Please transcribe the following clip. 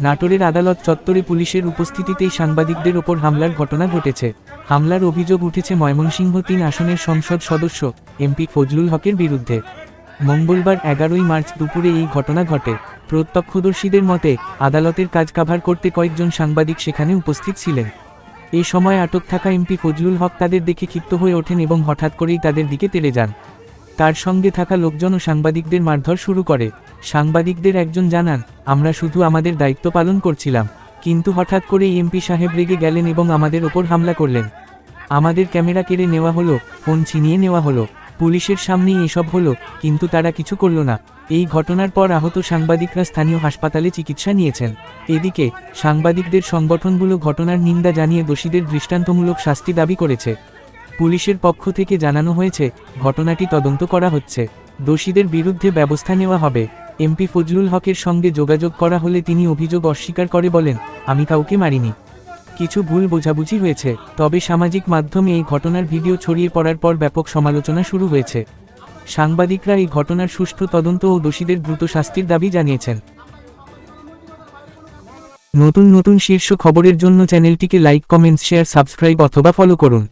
নাটোরের আদালত চত্বরে পুলিশের উপস্থিতিতেই সাংবাদিকদের ওপর হামলার ঘটনা ঘটেছে। হামলার অভিযোগ উঠেছে ময়মনসিংহ তিন আসনের সংসদ সদস্য, এমপি ফজলুল হকের বিরুদ্ধে। মঙ্গলবার এগারোই মার্চ দুপুরে এই ঘটনা ঘটে। প্রত্যক্ষদর্শীদের মতে, আদালতের কাজ কাভার করতে কয়েকজন সাংবাদিক সেখানে উপস্থিত ছিলেন। এ সময় আটক থাকা এমপি ফজলুল হক তাদের দেখে ক্ষিপ্ত হয়ে ওঠেন এবং হঠাৎ করেই তাদের দিকে তেড়ে যান। তার সঙ্গে থাকা লোকজনও সাংবাদিকদের মারধর শুরু করে। সাংবাদিকদের একজন জানান, আমরা শুধু আমাদের দায়িত্ব পালন করছিলাম, কিন্তু হঠাৎ করেই এমপি সাহেব রেগে গেলেন এবং আমাদের ওপর হামলা করলেন। আমাদের ক্যামেরা কেড়ে নেওয়া হলো, ফোন ছিনিয়ে নেওয়া হলো, পুলিশের সামনেই এসব হলো, কিন্তু তারা কিছু করল না। এই ঘটনার পর আহত সাংবাদিকরা স্থানীয় হাসপাতালে চিকিৎসা নিয়েছেন। এদিকে, সাংবাদিকদের সংগঠনগুলো ঘটনার নিন্দা জানিয়ে দোষীদের দৃষ্টান্তমূলক শাস্তি দাবি করেছে। পুলিশের পক্ষ থেকে জানানো হয়েছে, ঘটনাটি তদন্ত করা হচ্ছে। দোষীদের বিরুদ্ধে ব্যবস্থা নেওয়া হবে। এমপি ফজলুল হকের সঙ্গে যোগাযোগ করা হলে তিনি অভিযোগ অস্বীকার করে বলেন, আমি কাউকে মারিনি। কিছু ভুল বোঝাবুঝি হয়েছে, তবে সামাজিক মাধ্যমে এই ঘটনার ভিডিও ছড়িয়ে পড়ার পর ব্যাপক সমালোচনা শুরু হয়েছে। সাংবাদিকরা এই ঘটনার সুষ্ঠু তদন্ত ও দোষীদের দ্রুত শাস্তির দাবি জানিয়েছেন। নতুন নতুন শীর্ষ খবরের জন্য চ্যানেলটিকে লাইক কমেন্টস শেয়ার, সাবস্ক্রাইব অথবা ফলো করুন।